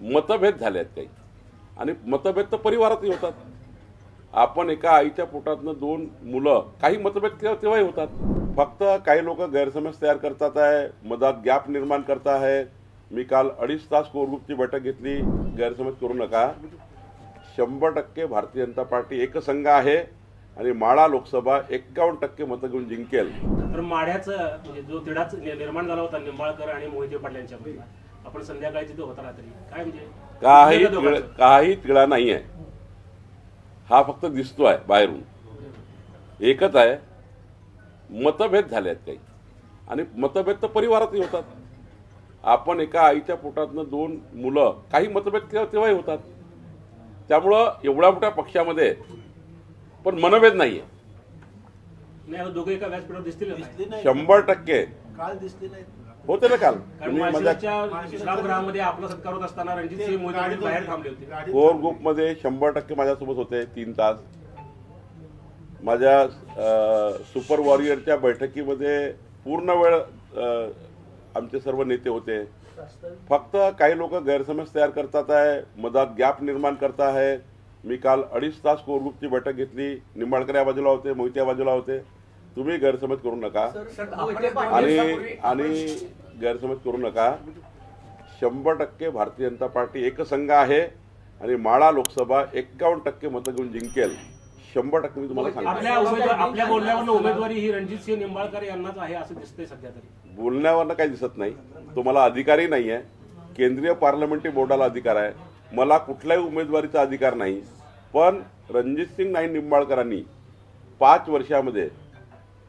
मतभेद झाले आहेत काही. आणि मतभेद तर परिवारातही होतात. आपण एका आईच्या पोटातनं दोन मुलं काही मतभेद तेव्हा- तेव्हाही होतात. फक्त काही लोक गैरसमज तयार करतात आहे मधात गॅप निर्माण करत आहे. मी काल अडीच तास कोर ग्रुपची बैठक घेतली गैरसमज करू नका. शंभर टक्के भारतीय जनता पार्टी एकसंघ आहे आणि माळा लोकसभा एक्कावन्न टक्के मतं घेऊन जिंकेल. तर माढ्याचं म्हणजे जो तिढाच निर्माण झाला होता निंबाळकर आणि मोहिते पाटील यांच्यामध्ये आपण संध्याकाळी तिथे होता रात्री. काय म्हणजे? काही तिळ. काही तिळा नाही आहे हा फक्त दिसतो आहे बाहेरून. एकच आहे मतभेद झाले आहेत काही. आणि मतभेद तर परिवारातही होतात. आपण एका आईच्या पोटातनं दोन मुलं काही मतभेद तेव्हा- तेव्हाही होतात. त्यामुळं एवढ्या मोठ्या पक्षामध्ये पण मनभेद नाही आहे शंभर टक्के. काल दिसली नाही होते ना काल. तुम्ही माझ्या माळशिरसच्या विश्रामगृहामध्ये आपला सत्कार होत असताना रणजित सिंह मोहिते पाटील बाहेर थांबले होते. गाडीत कोर ग्रुपमध्ये शंभर टक्के माझ्यासोबत होते तीन तास. माझ्या सुपर वॉरियरच्या बैठकीमध्ये पूर्ण वेळ आमचे सर्व नेते होते. फक्त काही लोक गैरसमज तयार करतात आहे मधात गॅप निर्माण करत आहे. मी काल अडीच तास कोर ग्रुपची बैठक घेतली. निंबाळकर या बाजूला होते मोहिते या बाजूला होते. तुम्ही गैरसमज करू नका. आणि आणि गैरसमज करू नका. शंभर टक्के भारतीय जनता पार्टी एकसंघ आहे आणि माळा लोकसभा एक्कावन्न टक्के मतं घेऊन जिंकेल. शंभर टक्के मी तुम्हाला सांगतो. आपल्या बोलण्यावरून उमेदवारी ही रणजित सिंह निंबाळकर यांनाच आहे असं दिसतंय सध्या तरी. बोलण्यावरनं काही दिसत नाही. तुम्हाला अधिकारही नाही आहे केंद्रीय पार्लमेंटरी बोर्डाला अधिकार आहे. मला कुठल्याही उमेदवारीचा अधिकार नाही. पण रणजितसिंग नाईक निंबाळकरांनी पाच वर्षामध्ये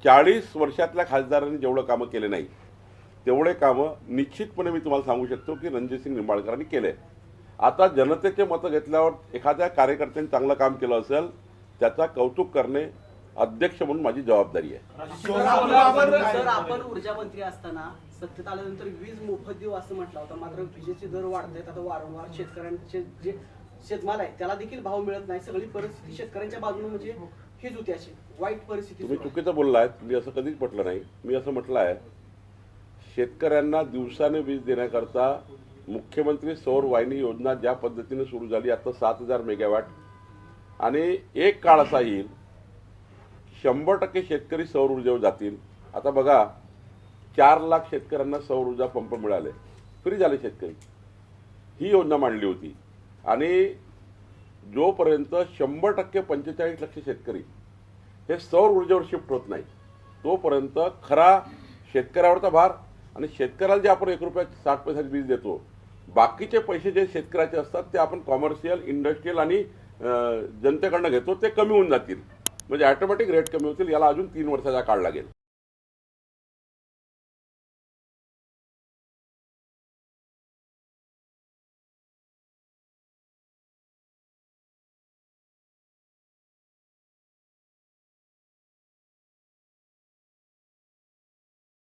चाळीस वर्षातल्या खासदारांनी जेवढं कामं केले नाही तेवढे कामं निश्चितपणे मी तुम्हाला सांगू शकतो की रणजितसिंग निंबाळकरांनी केले. आता जनतेचे मतं घेतल्यावर एखाद्या कार्यकर्त्याने चांगलं काम केलं असेल त्याचा कौतुक करणे अध्यक्ष म्हणून माझी जबाबदारी आहे. सर, आपण ऊर्जा मंत्री असताना सत्तेत आल्यानंतर वीज मोफत देऊ असं म्हटलं होतं. मात्र विजेचे दर वाढत आता वारंवार शेतकऱ्यांचे जे शेतमाल आहे त्याला देखील भाव मिळत नाही. सगळी परिस्थिती शेतकऱ्यांच्या बाजूने म्हणजे हीच होती अशी वाईट परिस्थिती तुम्ही. चुकीचं बोललात मी असं कधीच म्हटलं नाही. मी असं म्हटलं आहे शेतकऱ्यांना दिवसाने वीज देण्याकरता मुख्यमंत्री सौर वाहिनी योजना ज्या पद्धतीने सुरू झाली आता सात हजार मेगावॅट. आणि एक काळ असा येईल शंभर टक्के शेतकरी सौर ऊर्जेवर जातील. आता बघा चार लाख शेतकऱ्यांना सौर ऊर्जा पंप मिळाले. फ्री झाले शेतकरी. ही योजना मांडली होती. आणि जोपर्यंत शंभर टक्के पंचेचाळीस लक्ष शेतकरी हे सौर ऊर्जेवर शिफ्ट होत नाही तोपर्यंत खरा शेतकऱ्यावरचा भार आणि शेतकऱ्याला जे आपण एक रुपया साठ पैशाची वीज देतो बाकीचे पैसे जे शेतकऱ्याचे असतात ते आपण कॉमर्शियल इंडस्ट्रीयल आणि जनतेकडनं घेतो ते कमी होऊन जातील. म्हणजे ऑटोमॅटिक रेट कमी होतील याला अजून तीन वर्षाचा काळ लागेल.